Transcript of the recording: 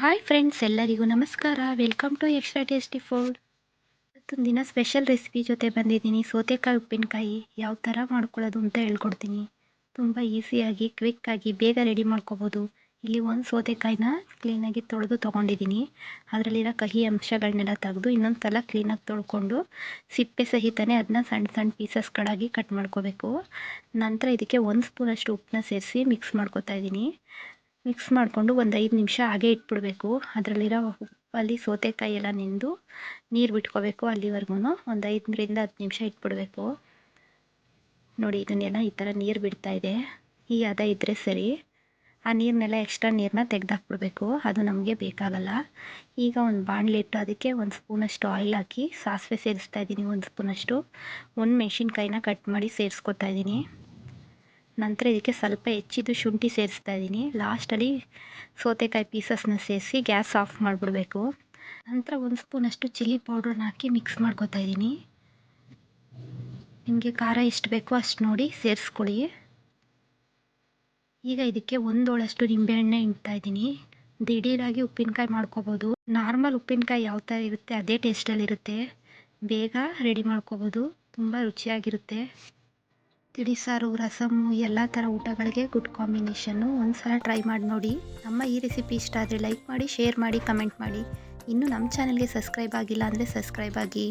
Hi friends ಎಲ್ಲರಿಗೂ ನಮಸ್ಕಾರ. Welcome to extra tasty food ಇವತ್ತೊಂದು ದಿನ ಸ್ಪೆಷಲ್ ರೆಸಿಪಿ ಜೊತೆ ಬಂದಿದ್ದೀನಿ. ಸೌತೆಕಾಯಿ ಉಪ್ಪಿನಕಾಯಿ ಯಾವ ಥರ ಮಾಡ್ಕೊಳ್ಳೋದು ಅಂತ ಹೇಳ್ಕೊಡ್ತೀನಿ. ತುಂಬ ಈಸಿಯಾಗಿ ಕ್ವಿಕ್ಕಾಗಿ ಬೇಗ ರೆಡಿ ಮಾಡ್ಕೋಬೋದು. ಇಲ್ಲಿ ಒಂದು ಸೌತೆಕಾಯಿನ ಕ್ಲೀನಾಗಿ ತೊಳೆದು ತೊಗೊಂಡಿದ್ದೀನಿ. ಅದರಲ್ಲಿರೋ ಕಹಿ ಅಂಶಗಳನ್ನೆಲ್ಲ ತೆಗೆದು ಇನ್ನೊಂದು ಸಲ ಕ್ಲೀನಾಗಿ ತೊಳ್ಕೊಂಡು ಸಿಪ್ಪೆ ಸಹಿತನೇ ಅದನ್ನ ಸಣ್ಣ ಸಣ್ಣ ಪೀಸಸ್ಗಳಾಗಿ ಕಟ್ ಮಾಡ್ಕೋಬೇಕು. ನಂತರ ಇದಕ್ಕೆ ಒಂದು ಸ್ಪೂನಷ್ಟು ಉಪ್ಪನ್ನ ಸೇರಿಸಿ ಮಿಕ್ಸ್ ಮಾಡ್ಕೊತಾ ಇದ್ದೀನಿ. ಮಿಕ್ಸ್ ಮಾಡಿಕೊಂಡು ಒಂದು ಐದು ನಿಮಿಷ ಹಾಗೆ ಇಟ್ಬಿಡಬೇಕು. ಅದರಲ್ಲಿರೋ ಅಲ್ಲಿ ಸೌತೆಕಾಯಿ ಎಲ್ಲ ನೆಂದು ನೀರು ಬಿಟ್ಕೋಬೇಕು ಅಲ್ಲಿವರೆಗೂ ಒಂದು ಐದರಿಂದ ಹತ್ತು ನಿಮಿಷ ಇಟ್ಬಿಡಬೇಕು. ನೋಡಿ, ಇದನ್ನೆಲ್ಲ ಈ ಥರ ನೀರು ಬಿಡ್ತಾ ಇದೆ. ಈ ಹದ ಇದ್ದರೆ ಸರಿ. ಆ ನೀರನ್ನೆಲ್ಲ ಎಕ್ಸ್ಟ್ರಾ ನೀರನ್ನ ತೆಗೆದಾಕ್ಬಿಡ್ಬೇಕು. ಅದು ನಮಗೆ ಬೇಕಾಗಲ್ಲ. ಈಗ ಒಂದು ಬಾಣಲೆ ಇಟ್ಟು ಅದಕ್ಕೆ ಒಂದು ಸ್ಪೂನಷ್ಟು ಆಯಿಲ್ ಹಾಕಿ ಸಾಸಿವೆ ಸೇರಿಸ್ತಾ ಇದ್ದೀನಿ ಒಂದು ಸ್ಪೂನಷ್ಟು. ಒಂದು ಮೆಣಸಿನ್ಕಾಯಿನ ಕಟ್ ಮಾಡಿ ಸೇರಿಸ್ಕೊತಾ ಇದ್ದೀನಿ ನಂತರ ಇದಕ್ಕೆ ಸ್ವಲ್ಪ ಹೆಚ್ಚಿದ್ದು ಶುಂಠಿ ಸೇರಿಸ್ತಾ ಇದ್ದೀನಿ. ಲಾಸ್ಟಲ್ಲಿ ಸೌತೆಕಾಯಿ ಪೀಸಸ್ನ ಸೇರಿಸಿ ಗ್ಯಾಸ್ ಆಫ್ ಮಾಡಿಬಿಡ್ಬೇಕು. ನಂತರ ಒಂದು ಸ್ಪೂನಷ್ಟು ಚಿಲ್ಲಿ ಪೌಡ್ರನ್ನ ಹಾಕಿ ಮಿಕ್ಸ್ ಮಾಡ್ಕೊತಾ ಇದ್ದೀನಿ. ನಿಮಗೆ ಖಾರ ಎಷ್ಟು ಬೇಕೋ ಅಷ್ಟು ನೋಡಿ ಸೇರಿಸ್ಕೊಳ್ಳಿ. ಈಗ ಇದಕ್ಕೆ ಒಂದೋಳಷ್ಟು ನಿಂಬೆಹಣ್ಣೆ ಇಡ್ತಾ ಇದ್ದೀನಿ. ದಿಢೀರಾಗಿ ಉಪ್ಪಿನಕಾಯಿ ಮಾಡ್ಕೋಬೋದು. ನಾರ್ಮಲ್ ಉಪ್ಪಿನಕಾಯಿ ಯಾವ ಥರ ಇರುತ್ತೆ ಅದೇ ಟೇಸ್ಟಲ್ಲಿರುತ್ತೆ ಬೇಗ ರೆಡಿ ಮಾಡ್ಕೋಬೋದು. ತುಂಬ ರುಚಿಯಾಗಿರುತ್ತೆ. ತಿಳಿಸಾರು ರಸಮು ಎಲ್ಲ ಥರ ಊಟಗಳಿಗೆ ಗುಡ್ ಕಾಂಬಿನೇಷನ್ನು ಒಂದು ಸಲ ಟ್ರೈ ಮಾಡಿ ನೋಡಿ. ನಮ್ಮ ಈ ರೆಸಿಪಿ ಇಷ್ಟ ಆದರೆ ಲೈಕ್ ಮಾಡಿ ಶೇರ್ ಮಾಡಿ ಕಮೆಂಟ್ ಮಾಡಿ. ಇನ್ನು ನಮ್ಮ ಚಾನಲ್ಗೆ ಸಬ್ಸ್ಕ್ರೈಬ್ ಆಗಿಲ್ಲ ಅಂದರೆ ಸಬ್ಸ್ಕ್ರೈಬ್ ಆಗಿ.